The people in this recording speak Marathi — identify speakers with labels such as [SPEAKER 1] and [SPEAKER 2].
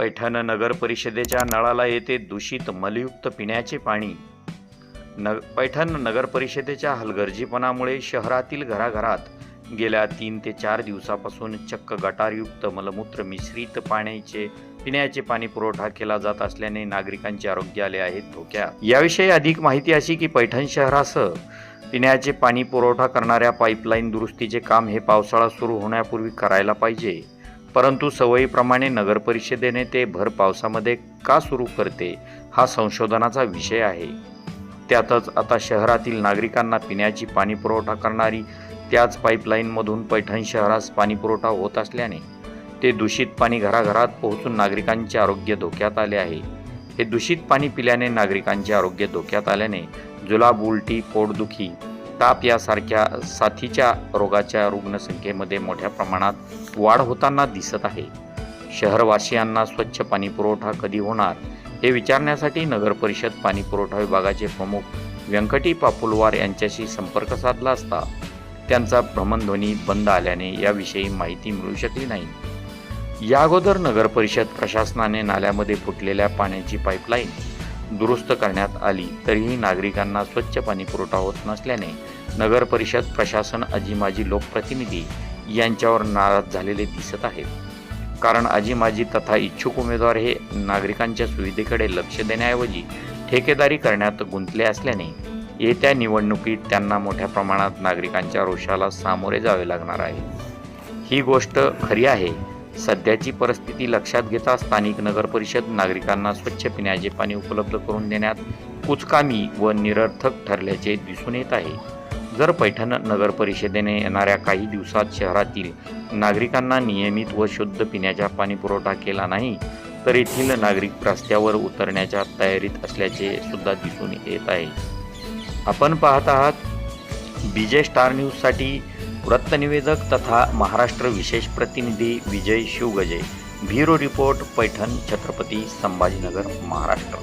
[SPEAKER 1] पैठण नगर परिषदेच्या नळाला येते दूषित मलयुक्त पिण्याचे पाणी. न पैठण नगर परिषदेच्या हलगर्जीपणामुळे शहरातील घराघरात गेल्या तीन ते चार दिवसापासून चक्क गटारयुक्त मलमूत्र मिश्रित पाण्याचे पिण्याचे पाणी पुरवठा केला जात असल्याने नागरिकांचे आरोग्य आले आहेत धोक्यात. याविषयी अधिक माहिती अशी की पैठण शहरासह पिण्याचे पाणी पुरवठा करणाऱ्या पाईपलाईन दुरुस्तीचे काम हे पावसाळा सुरू होण्यापूर्वी करायला पाहिजे. परंतु सवयीप्रमाणे नगरपरिषदेने ते भर पावसामध्ये का सुरू करते हा संशोधनाचा विषय आहे. त्यातच आता शहरातील नागरिकांना पिण्याची पाणी पुरवठा करणारी त्याच पाईपलाईनमधून पैठण शहरास पाणीपुरवठा होत असल्याने ते दूषित पाणी घराघरात पोहोचून नागरिकांचे आरोग्य धोक्यात आले आहे. हे दूषित पाणी पिल्याने नागरिकांचे आरोग्य धोक्यात आल्याने जुलाब उलटी पोटदुखी ताप यासारख्या साथीच्या रोगाच्या रुग्णसंख्येमध्ये मोठ्या प्रमाणात वाढ होताना दिसत आहे. शहरवासियांना स्वच्छ पाणी पुरवठा कधी होणार हे विचारण्यासाठी नगरपरिषद पाणीपुरवठा पाणी पुरवठा विभागाचे प्रमुख व्यंकटी पापुलवार यांच्याशी संपर्क साधला असता त्यांचा भ्रमणध्वनी बंद आल्याने याविषयी माहिती मिळू शकली नाही. या अगोदर नगरपरिषद प्रशासनाने नाल्यामध्ये फुटलेल्या पाण्याची पाईपलाईन दुरुस्त करण्यात आली तरीही नागरिकांना स्वच्छ पाणी पुरवठा होत नसल्याने नगर परिषद प्रशासन अजीमाजी लोकप्रतिनिधी यांच्यावर नाराज झालेले दिसत आहेत. कारण आजीमाजी तथा इच्छुक उमेदवार हे नागरिकांच्या सुविधेकडे लक्ष देण्याऐवजी ठेकेदारी करण्यात गुंतले असल्याने येत्या निवडणुकीत त्यांना मोठ्या प्रमाणात नागरिकांच्या रोषाला सामोरे जावे लागणार आहे. ही गोष्ट खरी आहे. सध्याची परिस्थिती लक्षात घेता स्थानिक नगर परिषद नागरिकांना स्वच्छ पिण्याचे पाणी उपलब्ध करून देण्यात कुचकामी व निरर्थक ठरल्याचे दिसून येत आहे. जर पैठण नगर परिषदेने येणाऱ्या काही दिवसात शहरातील नागरिकांना नियमित व शुद्ध पिण्याचा पाणी पुरवठा केला नाही तर येथील नागरिक रस्त्यावर उतरण्याच्या तयारीत असल्याचे सुद्धा दिसून येत आहे. आपण पाहत आहात बीजे स्टार न्यूजसाठी वृत्तनिवेदक तथा महाराष्ट्र विशेष प्रतिनिधी Vijay Shivgaje. Bureau report Paithan Chhatrapati Sambhajinagar Maharashtra.